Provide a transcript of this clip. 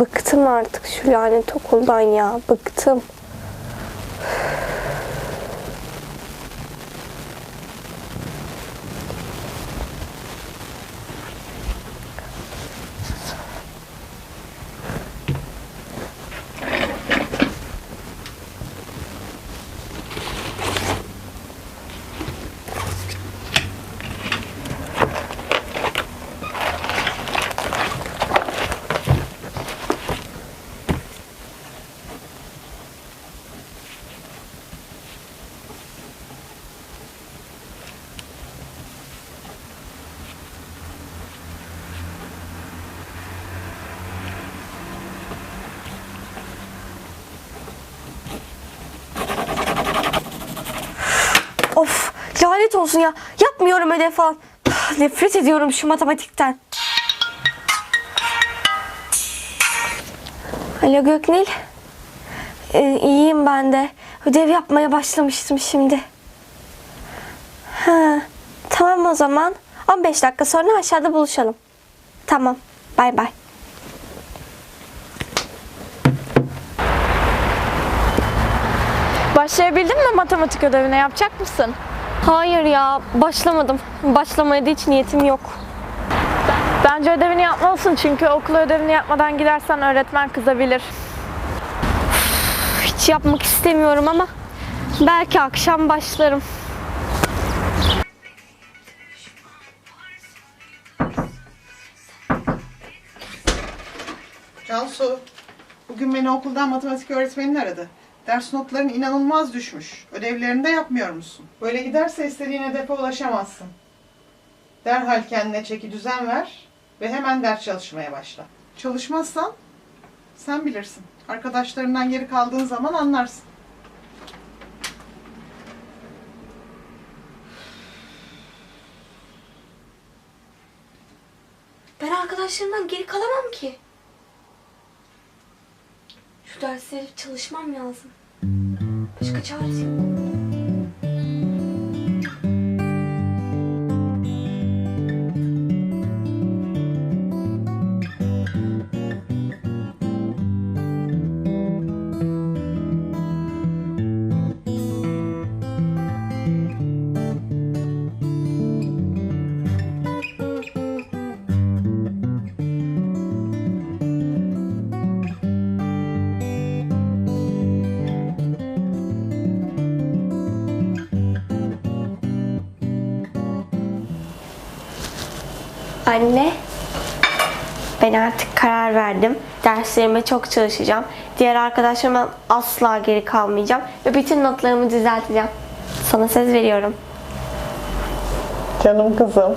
Bıktım artık şu lanet okuldan ya. Bıktım. Of lanet olsun ya. Yapmıyorum ödev falan. Nefret ediyorum şu matematikten. Alo Göknil. Ee, iyiyim ben de. Ödev yapmaya başlamıştım şimdi. Ha, tamam o zaman. 15 dakika sonra aşağıda buluşalım. Tamam. Bay bay. Başlayabildin mi matematik ödevine yapacak mısın? Hayır ya başlamadım. Başlamaya da hiç niyetim yok. Bence ödevini yapmalısın çünkü okul ödevini yapmadan gidersen öğretmen kızabilir. Hiç yapmak istemiyorum ama belki akşam başlarım. Cansu, bugün beni okuldan matematik öğretmenin aradı. Ders notların inanılmaz düşmüş. Ödevlerini de yapmıyor musun? Böyle giderse istediğin hedefe ulaşamazsın. Derhal kendine çeki düzen ver ve hemen ders çalışmaya başla. Çalışmazsan sen bilirsin. Arkadaşlarından geri kaldığın zaman anlarsın. Ben arkadaşlarımdan geri kalamam ki. Şu dersleri çalışmam lazım. Başka çaresi yok. Anne, ben artık karar verdim. Derslerime çok çalışacağım. Diğer arkadaşlarımdan asla geri kalmayacağım. Ve bütün notlarımı düzelteceğim. Sana söz veriyorum. Canım kızım.